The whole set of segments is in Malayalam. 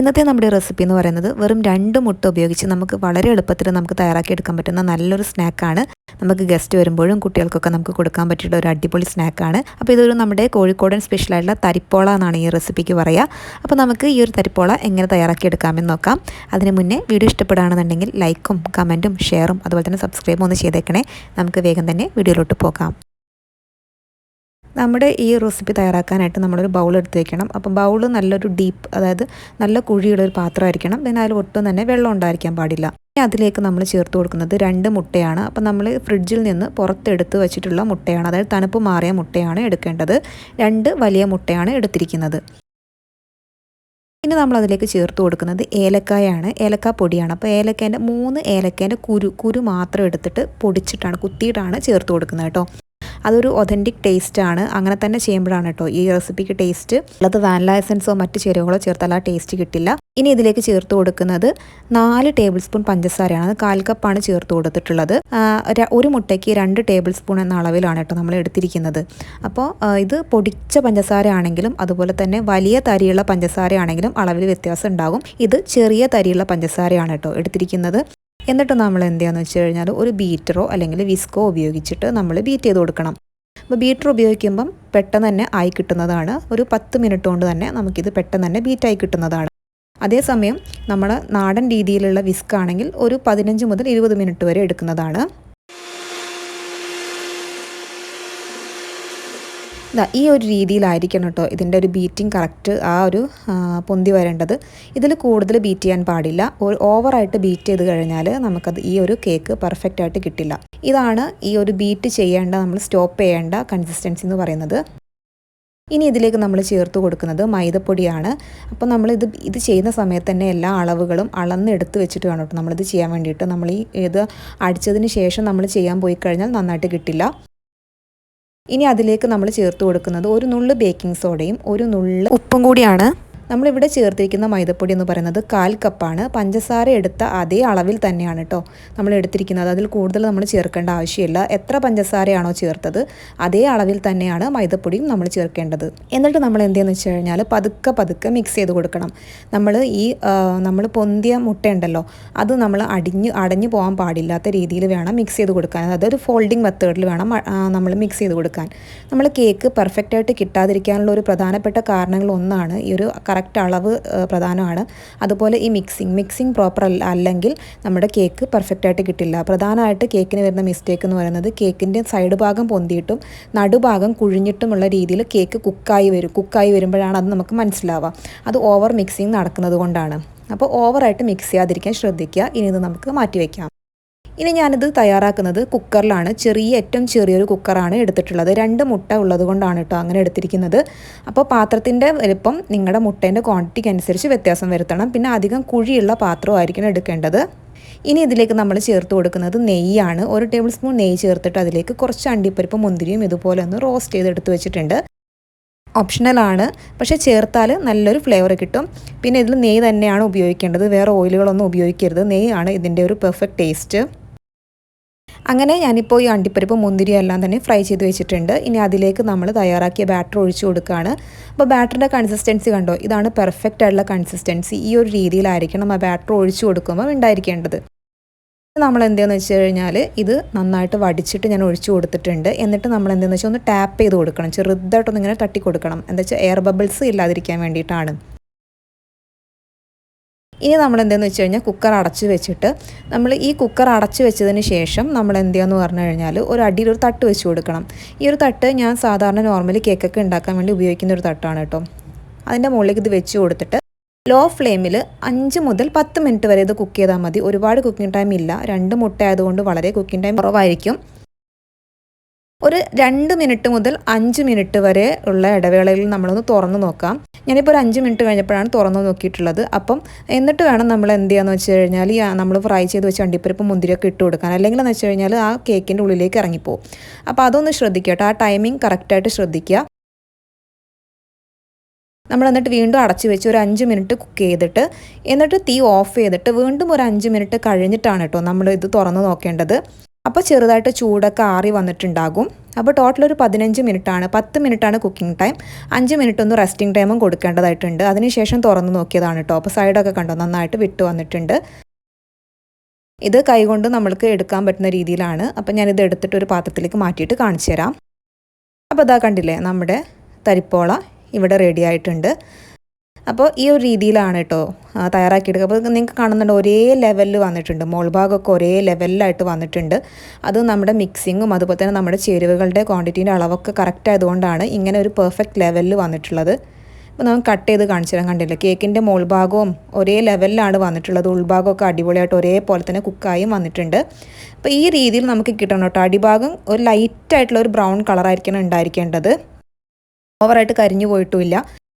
ഇന്നത്തെ നമ്മുടെ റെസിപ്പി എന്ന് പറയുന്നത് വെറും രണ്ട് മുട്ട ഉപയോഗിച്ച് നമുക്ക് വളരെ എളുപ്പത്തിൽ നമുക്ക് തയ്യാറാക്കി എടുക്കാൻ പറ്റുന്ന നല്ലൊരു സ്നാക്കാണ് നമുക്ക് ഗസ്റ്റ് വരുമ്പോഴും കുട്ടികൾക്കൊക്കെ നമുക്ക് കൊടുക്കാൻ പറ്റിയുള്ള ഒരു അടിപൊളി സ്നാക്കാണ് അപ്പോൾ ഇതൊരു നമ്മുടെ കോഴിക്കോടൻ സ്പെഷ്യൽ സ്പെഷ്യലായിട്ടുള്ള തരിപ്പോള എന്നാണ് ഈ റെസിപ്പിക്ക് പറയുക അപ്പോൾ നമുക്ക് ഈ ഒരു തരിപ്പോള എങ്ങനെ തയ്യാറാക്കി എടുക്കാമെന്ന് നോക്കാം. അതിന് മുന്നേ വീഡിയോ ഇഷ്ടപ്പെടുകയാണെന്നുണ്ടെങ്കിൽ ലൈക്കും കമന്റും ഷെയറും അതുപോലെ തന്നെ സബ്സ്ക്രൈബും ഒന്ന് ചെയ്തേക്കണേ. നമുക്ക് വേഗം തന്നെ വീഡിയോയിലോട്ട് പോകാം. നമ്മുടെ ഈ റെസിപ്പി തയ്യാറാക്കാനായിട്ട് നമ്മളൊരു ബൗൾ എടുത്ത് വെക്കണം. അപ്പം ബൗൾ നല്ലൊരു ഡീപ്പ് അതായത് നല്ല കുഴിയുള്ള ഒരു പാത്രമായിരിക്കണം. പിന്നെ അതിൽ ഒട്ടും തന്നെ വെള്ളം ഉണ്ടായിരിക്കാൻ പാടില്ല. ഇനി അതിലേക്ക് നമ്മൾ ചേർത്ത് കൊടുക്കുന്നത് രണ്ട് മുട്ടയാണ്. അപ്പം നമ്മൾ ഫ്രിഡ്ജിൽ നിന്ന് പുറത്തെടുത്ത് വെച്ചിട്ടുള്ള മുട്ടയാണ്. അതായത് തണുപ്പ് മാറിയ മുട്ടയാണ് എടുക്കേണ്ടത്. രണ്ട് വലിയ മുട്ടയാണ് എടുത്തിരിക്കുന്നത്. ഇനി നമ്മൾ അതിലേക്ക് ചേർത്ത് കൊടുക്കുന്നത് ഏലക്കായാണ്. ഏലക്ക പൊടിയാണ്. അപ്പോൾ ഏലക്കേന്റെ മൂന്ന് ഏലക്കേന്റെ കുരു കുരു മാത്രം എടുത്തിട്ട് പൊടിച്ചിട്ടാണ് കുത്തിയിട്ടാണ് ചേർത്ത് കൊടുക്കുന്നത് കേട്ടോ. അതൊരു ഒതന്റിക് ടേസ്റ്റ് ആണ്. അങ്ങനെ തന്നെ ചെയ്യുമ്പോഴാണ് കേട്ടോ ഈ റെസിപ്പിക്ക് ടേസ്റ്റ് അല്ലാതെ വാനില എസൻസോ മറ്റ് ചേരുവകളോ ചേർത്താൽ ആ ടേസ്റ്റ് കിട്ടില്ല. ഇനി ഇതിലേക്ക് ചേർത്ത് കൊടുക്കുന്നത് നാല് ടേബിൾ സ്പൂൺ പഞ്ചസാരയാണ്. അത് കാൽ കപ്പാണ് ചേർത്ത് കൊടുത്തിട്ടുള്ളത്. ഒരു മുട്ടയ്ക്ക് രണ്ട് ടേബിൾ സ്പൂൺ എന്ന അളവിലാണ് കേട്ടോ നമ്മൾ എടുത്തിരിക്കുന്നത്. അപ്പോൾ ഇത് പൊടിച്ച പഞ്ചസാര ആണെങ്കിലും അതുപോലെ തന്നെ വലിയ തരിയുള്ള പഞ്ചസാര ആണെങ്കിലും അളവിൽ വ്യത്യാസം ഉണ്ടാകും. ഇത് ചെറിയ തരിയുള്ള പഞ്ചസാരയാണ് കേട്ടോ എടുത്തിരിക്കുന്നത്. എന്നിട്ട് നമ്മൾ എന്ത് ചെയ്യാന്ന് വെച്ച് കഴിഞ്ഞാൽ ഒരു ബീറ്ററോ അല്ലെങ്കിൽ വിസ്കോ ഉപയോഗിച്ചിട്ട് നമ്മൾ ബീറ്റ് ചെയ്ത് കൊടുക്കണം. അപ്പോൾ ബീറ്റർ ഉപയോഗിക്കുമ്പം പെട്ടെന്ന് തന്നെ ആയി കിട്ടുന്നതാണ്. ഒരു പത്ത് മിനിറ്റ് കൊണ്ട് തന്നെ നമുക്കിത് പെട്ടെന്ന് തന്നെ ബീറ്റായി കിട്ടുന്നതാണ്. അതേസമയം നമ്മൾ നാടൻ രീതിയിലുള്ള വിസ്ക് ആണെങ്കിൽ ഒരു പതിനഞ്ച് മുതൽ ഇരുപത് മിനിറ്റ് വരെ എടുക്കുന്നതാണ്. ഈ ഒരു രീതിയിലായിരിക്കണം കേട്ടോ ഇതിന്റെ ഒരു ബീറ്റിംഗ് കറക്റ്റ് ആ ഒരു പൊന്തി വരേണ്ടത്. ഇതിൽ കൂടുതൽ ബീറ്റ് ചെയ്യാൻ പാടില്ല. ഓവറായിട്ട് ബീറ്റ് ചെയ്ത് കഴിഞ്ഞാൽ നമുക്കത് ഈ ഒരു കേക്ക് പെർഫെക്റ്റ് ആയിട്ട് കിട്ടില്ല. ഇതാണ് ഈ ഒരു ബീറ്റ് ചെയ്യേണ്ട നമ്മൾ സ്റ്റോപ്പ് ചെയ്യേണ്ട കൺസിസ്റ്റൻസി എന്ന് പറയുന്നത്. ഇനി ഇതിലേക്ക് നമ്മൾ ചേർത്ത് കൊടുക്കുന്നത് മൈദപ്പൊടിയാണ്. അപ്പോൾ നമ്മൾ ഇത് ഇത് ചെയ്യുന്ന സമയത്ത് തന്നെ എല്ലാ അളവുകളും അളന്നെടുത്ത് വെച്ചിട്ട് വേണം കേട്ടോ നമ്മളിത് ചെയ്യാൻ വേണ്ടിയിട്ട്. നമ്മൾ ഈ ഇത് അടിച്ചതിന് ശേഷം നമ്മൾ ചെയ്യാൻ പോയി കഴിഞ്ഞാൽ നന്നായിട്ട് കിട്ടില്ല. ഇനി അതിലേക്ക് നമ്മൾ ചേർത്ത് കൊടുക്കുന്നത് ഒരു നുള്ള് ബേക്കിംഗ് സോഡയും ഒരു നുള്ള് ഉപ്പും കൂടിയാണ്. നമ്മളിവിടെ ചേർത്തിരിക്കുന്ന മൈദപ്പൊടി എന്ന് പറയുന്നത് കാൽ കപ്പാണ്. പഞ്ചസാര എടുത്ത അതേ അളവിൽ തന്നെയാണ് കേട്ടോ നമ്മൾ എടുത്തിരിക്കുന്നത്. അതിൽ കൂടുതൽ നമ്മൾ ചേർക്കേണ്ട ആവശ്യമില്ല. എത്ര പഞ്ചസാരയാണോ ചേർത്തത് അതേ അളവിൽ തന്നെയാണ് മൈദപ്പൊടിയും നമ്മൾ ചേർക്കേണ്ടത്. എന്നിട്ട് നമ്മൾ എന്തെന്ന് വെച്ച് കഴിഞ്ഞാൽ പതുക്കെ പതുക്കെ മിക്സ് ചെയ്ത് കൊടുക്കണം. നമ്മൾ ഈ നമ്മൾ പൊന്തിയ മുട്ടയുണ്ടല്ലോ അത് നമ്മൾ അടിഞ്ഞ് അടഞ്ഞു പോകാൻ പാടില്ലാത്ത രീതിയിൽ വേണം മിക്സ് ചെയ്ത് കൊടുക്കാൻ. അതായത് ഒരു ഫോൾഡിങ് മെത്തേഡിൽ വേണം നമ്മൾ മിക്സ് ചെയ്ത് കൊടുക്കാൻ. നമ്മൾ കേക്ക് പെർഫെക്റ്റായിട്ട് കിട്ടാതിരിക്കാനുള്ള ഒരു പ്രധാനപ്പെട്ട കാരണങ്ങളൊന്നാണ് ഈ ഒരു കറക്റ്റ് അളവ് പ്രധാനമാണ്. അതുപോലെ ഈ മിക്സിങ് മിക്സിങ് പ്രോപ്പർ അല്ലെങ്കിൽ നമ്മുടെ കേക്ക് പെർഫെക്റ്റായിട്ട് കിട്ടില്ല. പ്രധാനമായിട്ട് കേക്കിന് വരുന്ന മിസ്റ്റേക്ക് എന്ന് പറയുന്നത് കേക്കിന്റെ സൈഡ് ഭാഗം പൊന്തിയിട്ടും നടുഭാഗം കുഴിഞ്ഞിട്ടുമുള്ള രീതിയിൽ കേക്ക് കുക്കായി വരും കുക്കായി വരുമ്പോഴാണ് അത് നമുക്ക് മനസ്സിലാവുക. അത് ഓവർ മിക്സിങ് നടക്കുന്നത് കൊണ്ടാണ്. അപ്പോൾ ഓവറായിട്ട് മിക്സ് ചെയ്യാതിരിക്കാൻ ശ്രദ്ധിക്കുക. ഇനി ഇത് നമുക്ക് മാറ്റി വയ്ക്കാം ഇനി ഞാനിത് തയ്യാറാക്കുന്നത് കുക്കറിലാണ്. ചെറിയ ഏറ്റവും ചെറിയൊരു കുക്കറാണ് എടുത്തിട്ടുള്ളത്. രണ്ട് മുട്ട ഉള്ളത് കൊണ്ടാണ് കേട്ടോ അങ്ങനെ എടുത്തിരിക്കുന്നത്. അപ്പോൾ പാത്രത്തിന്റെ വലിപ്പം നിങ്ങളുടെ മുട്ടേന്റെ ക്വാണ്ടിറ്റിക്ക് അനുസരിച്ച് വ്യത്യാസം വരുത്തണം. പിന്നെ അധികം കുഴിയുള്ള പാത്രമായിരിക്കണം എടുക്കേണ്ടത്. ഇനി ഇതിലേക്ക് നമ്മൾ ചേർത്ത് കൊടുക്കുന്നത് നെയ്യാണ്. ഒരു ടേബിൾ സ്പൂൺ നെയ്യ് ചേർത്തിട്ട് അതിലേക്ക് കുറച്ച് അണ്ടിപ്പരിപ്പ് മുന്തിരിയും ഇതുപോലെ ഒന്ന് റോസ്റ്റ് ചെയ്ത് എടുത്ത് വെച്ചിട്ടുണ്ട്. ഓപ്ഷണലാണ്. പക്ഷേ ചേർത്താൽ നല്ലൊരു ഫ്ലേവർ കിട്ടും. പിന്നെ ഇതിൽ നെയ്യ് തന്നെയാണ് ഉപയോഗിക്കേണ്ടത്. വേറെ ഓയിലുകളൊന്നും ഉപയോഗിക്കരുത്. നെയ്യാണ് ഇതിന്റെ ഒരു പെർഫെക്റ്റ് ടേസ്റ്റ്. അങ്ങനെ ഞാനിപ്പോൾ ഈ അണ്ടിപ്പരിപ്പ് മുന്തിരി എല്ലാം തന്നെ ഫ്രൈ ചെയ്ത് വെച്ചിട്ടുണ്ട്. ഇനി അതിലേക്ക് നമ്മൾ തയ്യാറാക്കിയ ബാറ്റർ ഒഴിച്ചു കൊടുക്കുകയാണ് അപ്പോൾ ബാറ്ററിന്റെ കൺസിസ്റ്റൻസി കണ്ടോ? ഇതാണ് പെർഫെക്റ്റ് ആയിട്ടുള്ള കൺസിസ്റ്റൻസി ഈ ഒരു രീതിയിലായിരിക്കണം ആ ബാറ്റർ ഒഴിച്ചു കൊടുക്കുമ്പോൾ ഉണ്ടായിരിക്കേണ്ടത്. നമ്മൾ എന്തെന്ന് വെച്ച് കഴിഞ്ഞാൽ ഇത് നന്നായിട്ട് വടിച്ചിട്ട് ഞാൻ ഒഴിച്ചു കൊടുത്തിട്ടുണ്ട്. എന്നിട്ട് നമ്മൾ എന്തെന്ന് വെച്ചാൽ ഒന്ന് ടാപ്പ് ചെയ്ത് കൊടുക്കണം. ചെറുതായിട്ടൊന്ന് ഇങ്ങനെ തട്ടി കൊടുക്കണം. എന്താ വെച്ചാൽ എയർ ബബിൾസ് ഇല്ലാതിരിക്കാൻ വേണ്ടിയിട്ടാണ്. ഇനി നമ്മൾ എന്തെന്ന് വെച്ച് കഴിഞ്ഞാൽ കുക്കർ അടച്ച് വെച്ചിട്ട് നമ്മൾ ഈ കുക്കർ അടച്ച് വെച്ചതിന് ശേഷം നമ്മൾ എന്ത് ചെയ്യാന്ന് പറഞ്ഞു കഴിഞ്ഞാൽ ഒരു അടിയിൽ ഒരു തട്ട് വെച്ച് കൊടുക്കണം. ഈ ഒരു തട്ട് ഞാൻ സാധാരണ നോർമലി കേക്കൊക്കെ ഉണ്ടാക്കാൻ വേണ്ടി ഉപയോഗിക്കുന്ന ഒരു തട്ടാണ് കേട്ടോ. അതിന്റെ മുകളിലേക്ക് ഇത് വെച്ച് കൊടുത്തിട്ട് ലോ ഫ്ലെയിമിൽ അഞ്ച് മുതൽ പത്ത് മിനിറ്റ് വരെ ഇത് കുക്ക് ചെയ്താൽ മതി. ഒരുപാട് കുക്കിംഗ് ടൈം ഇല്ല. രണ്ട് മുട്ട ആയതുകൊണ്ട് വളരെ കുക്കിംഗ് ടൈം കുറവായിരിക്കും. ഒരു രണ്ട് മിനിറ്റ് മുതൽ അഞ്ച് മിനിറ്റ് വരെ ഉള്ള ഇടവേളയിൽ നമ്മളൊന്ന് തുറന്നു നോക്കാം. ഞാനിപ്പോൾ ഒരു അഞ്ച് മിനിറ്റ് കഴിഞ്ഞപ്പോഴാണ് തുറന്നു നോക്കിയിട്ടുള്ളത്. അപ്പം എന്നിട്ട് വേണം നമ്മൾ എന്ത് ചെയ്യാന്ന് വെച്ച് കഴിഞ്ഞാൽ ഈ നമ്മൾ ഫ്രൈ ചെയ്ത് വെച്ച് അണ്ടിപ്പരിപ്പ് മുന്തിരിയൊക്കെ ഇട്ട് കൊടുക്കാൻ. അല്ലെങ്കിൽ എന്ന് വെച്ച് കഴിഞ്ഞാൽ ആ കേക്കിന്റെ ഉള്ളിലേക്ക് ഇറങ്ങിപ്പോവും. അപ്പോൾ അതൊന്ന് ശ്രദ്ധിക്കുക ആ ടൈമിംഗ് കറക്റ്റായിട്ട് ശ്രദ്ധിക്കുക. നമ്മൾ എന്നിട്ട് വീണ്ടും അടച്ച് വെച്ച് ഒരു അഞ്ച് മിനിറ്റ് കുക്ക് ചെയ്തിട്ട് എന്നിട്ട് തീ ഓഫ് ചെയ്തിട്ട് വീണ്ടും ഒരു അഞ്ച് മിനിറ്റ് കഴിഞ്ഞിട്ടാണ് കേട്ടോ നമ്മൾ ഇത് തുറന്ന് നോക്കേണ്ടത്. അപ്പോൾ ചെറുതായിട്ട് ചൂടൊക്കെ ആറി വന്നിട്ടുണ്ടാകും. അപ്പോൾ ടോട്ടൽ ഒരു പതിനഞ്ച് മിനിറ്റാണ് പത്ത് മിനിറ്റാണ് കുക്കിംഗ് ടൈം അഞ്ച് മിനിറ്റ് ഒന്ന് റെസ്റ്റിംഗ് ടൈമും കൊടുക്കേണ്ടതായിട്ടുണ്ട്. അതിനുശേഷം തുറന്ന് നോക്കിയതാണ് കേട്ടോ അപ്പോൾ സൈഡൊക്കെ കണ്ടോ? നന്നായിട്ട് വിട്ട് വന്നിട്ടുണ്ട്. ഇത് കൈകൊണ്ട് നമ്മൾക്ക് എടുക്കാൻ പറ്റുന്ന രീതിയിലാണ്. അപ്പം ഞാനിത് എടുത്തിട്ട് ഒരു പാത്രത്തിലേക്ക് മാറ്റിയിട്ട് കാണിച്ചു തരാം അപ്പോൾ ഇതാ കണ്ടില്ലേ? നമ്മുടെ തരിപ്പോള ഇവിടെ റെഡി ആയിട്ടുണ്ട്. അപ്പോൾ ഈ ഒരു രീതിയിലാണ് കേട്ടോ തയ്യാറാക്കിയെടുക്കുക. അപ്പോൾ നിങ്ങൾക്ക് കാണുന്നുണ്ട് ഒരേ ലെവലിൽ വന്നിട്ടുണ്ട്. മോൾ ഭാഗമൊക്കെ ഒരേ ലെവലിലായിട്ട് വന്നിട്ടുണ്ട്. അത് നമ്മുടെ മിക്സിങ്ങും അതുപോലെ തന്നെ നമ്മുടെ ചേരുവകളുടെ ക്വാണ്ടിറ്റീന്റെ അളവൊക്കെ കറക്റ്റ് ആയതുകൊണ്ടാണ് ഇങ്ങനെ ഒരു പെർഫെക്റ്റ് ലെവലിൽ വന്നിട്ടുള്ളത്. അപ്പോൾ നമുക്ക് കട്ട് ചെയ്ത് കാണിച്ചു തരാൻ കണ്ടില്ല? കേക്കിന്റെ മോൾ ഭാഗവും ഒരേ ലെവലിലാണ് വന്നിട്ടുള്ളത്. ഉൾഭാഗമൊക്കെ അടിപൊളിയായിട്ട് ഒരേപോലെ തന്നെ കുക്കായും വന്നിട്ടുണ്ട്. അപ്പോൾ ഈ രീതിയിൽ നമുക്ക് കിട്ടണം കേട്ടോ. അടിഭാഗം ഒരു ലൈറ്റായിട്ടുള്ള ഒരു ബ്രൗൺ കളറായിരിക്കണം ഉണ്ടായിരിക്കേണ്ടത്. ഓവറായിട്ട് കരിഞ്ഞു പോയിട്ടുമില്ല.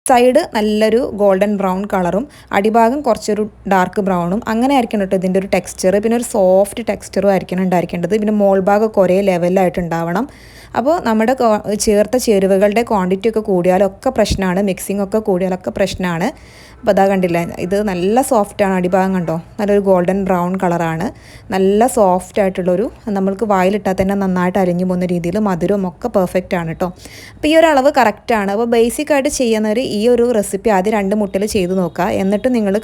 സൈഡ് നല്ലൊരു ഗോൾഡൻ ബ്രൗൺ കളറും അടിഭാഗം കുറച്ചൊരു ഡാർക്ക് ബ്രൗണും അങ്ങനെ ആയിരിക്കണം കേട്ടോ ഇതിന്റെ ഒരു ടെക്സ്ചർ പിന്നെ ഒരു സോഫ്റ്റ് ടെക്സ്ചറും ആയിരിക്കണം ഉണ്ടായിരിക്കേണ്ടത്. പിന്നെ മോൾ ഭാഗമൊക്കെ ഒരേ ലെവലിലായിട്ട് ഉണ്ടാവണം. അപ്പോൾ നമ്മുടെ ചേർത്ത ചേരുവകളുടെ ക്വാണ്ടിറ്റി ഒക്കെ കൂടിയാലൊക്കെ പ്രശ്നമാണ്. മിക്സിംഗ് ഒക്കെ കൂടിയാലൊക്കെ പ്രശ്നമാണ്. അപ്പോൾ അതാ കണ്ടില്ല ഇത് നല്ല സോഫ്റ്റാണ് അടിഭാഗം കണ്ടോ? നല്ലൊരു ഗോൾഡൻ ബ്രൗൺ കളറാണ് നല്ല സോഫ്റ്റ് ആയിട്ടുള്ളൊരു നമ്മൾക്ക് വായിലിട്ടാൽ തന്നെ നന്നായിട്ട് അരിഞ്ഞു പോകുന്ന രീതിയിൽ മധുരവും ഒക്കെ പെർഫെക്റ്റ് ആണ് കേട്ടോ അപ്പോൾ ഈ ഒരു അളവ് കറക്റ്റാണ് അപ്പോൾ ബേസിക് ആയിട്ട് ചെയ്യുന്നവർ ഈ ഒരു റെസിപ്പി ആദ്യം രണ്ട് മുട്ടയിൽ ചെയ്ത് നോക്കുക. എന്നിട്ട് നിങ്ങൾ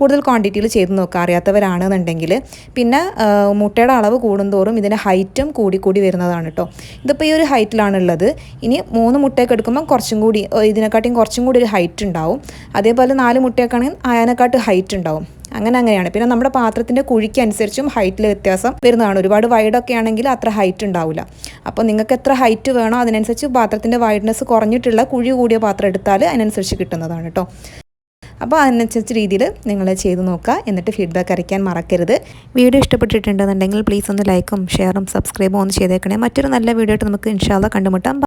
കൂടുതൽ ക്വാണ്ടിറ്റിയിൽ ചെയ്ത് നോക്കുക. അറിയാത്തവരാണെന്നുണ്ടെങ്കിൽ. പിന്നെ മുട്ടയുടെ അളവ് കൂടുന്തോറും ഇതിന്റെ ഹൈറ്റും കൂടി കൂടി വരുന്നതാണ് കേട്ടോ ഇതിപ്പോൾ ഈ ഒരു ഹൈറ്റിലാണ് ഉള്ളത്. ഇനി മൂന്ന് മുട്ടയൊക്കെ എടുക്കുമ്പോൾ കുറച്ചും കൂടി ഇതിനെക്കാട്ടിയും കുറച്ചും കൂടി ഒരു ഹൈറ്റ് ഉണ്ടാവും. അതേപോലെ നാല് മുട്ടയൊക്കെ ആയനക്കാട്ട് ഹൈറ്റ് ഉണ്ടാവും. അങ്ങനെ അങ്ങനെയാണ്. പിന്നെ നമ്മുടെ പാത്രത്തിന്റെ കുഴിക്ക് അനുസരിച്ചും ഹൈറ്റിൽ വ്യത്യാസം വരുന്നതാണ്. ഒരുപാട് വൈഡൊക്കെ ആണെങ്കിൽ അത്ര ഹൈറ്റ് ഉണ്ടാവില്ല. അപ്പോൾ നിങ്ങൾക്ക് എത്ര ഹൈറ്റ് വേണോ അതിനനുസരിച്ച് പാത്രത്തിന്റെ വൈഡ്നെസ് കുറഞ്ഞിട്ടുള്ള കുഴി കൂടിയ പാത്രം എടുത്താൽ അതിനനുസരിച്ച് കിട്ടുന്നതാണ് കേട്ടോ അപ്പോൾ അതിനനുസരിച്ച് രീതിയിൽ നിങ്ങൾ ചെയ്ത് നോക്കുക. എന്നിട്ട് ഫീഡ്ബാക്ക് അറിയിക്കാൻ മറക്കരുത്. വീഡിയോ ഇഷ്ടപ്പെട്ടിട്ടുണ്ടെന്നുണ്ടെങ്കിൽ പ്ലീസ് ഒന്ന് ലൈക്കും ഷെയറും സബ്സ്ക്രൈബും ഒന്ന് ചെയ്തേക്കണേ. മറ്റൊരു നല്ല വീഡിയോ ആയിട്ട് നമുക്ക് ഇൻഷാല്ല കണ്ടുമുട്ടാം.